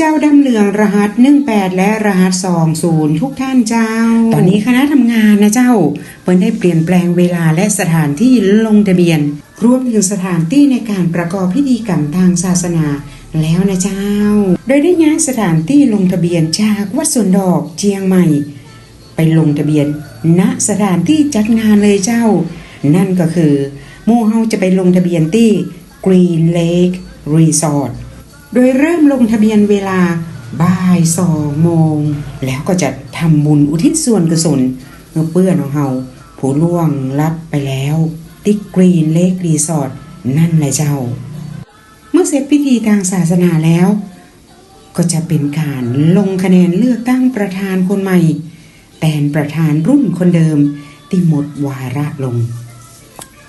จ้าดำเหลืองรหัส 18 และรหัส 20 ทุกท่านเจ้า ตอนนี้คณะทำงานนะเจ้าเปิ้นได้เปลี่ยนแปลงเวลาและสถานที่ลงทะเบียน รวมถึงสถานที่ในการประกอบพิธีกรรมทางศาสนาแล้วนะเจ้า โดยได้ย้ายสถานที่ลงทะเบียนจากวัดสวนดอกเชียงใหม่ ไปลงทะเบียน ณสถานที่จัดงานเลยเจ้า นั่นก็คือมู่เฮาจะไปลงทะเบียนที่ Green Lake Resort โดยเริ่มลงทะเบียนเวลาบ่ายสองโมง แล้วก็จะทำบุญอุทิศส่วนกุศลเมื่อเปื้อนของเฮาผู้ล่วงลับไปแล้วที่ Green Lake Resort นั่นแหละเจ้า เมื่อเสร็จพิธีทางศาสนาแล้ว ก็จะเป็นการลงคะแนนเลือกตั้งประธานคนใหม่แทนประธานรุ่นคนเดิมที่หมดวาระลง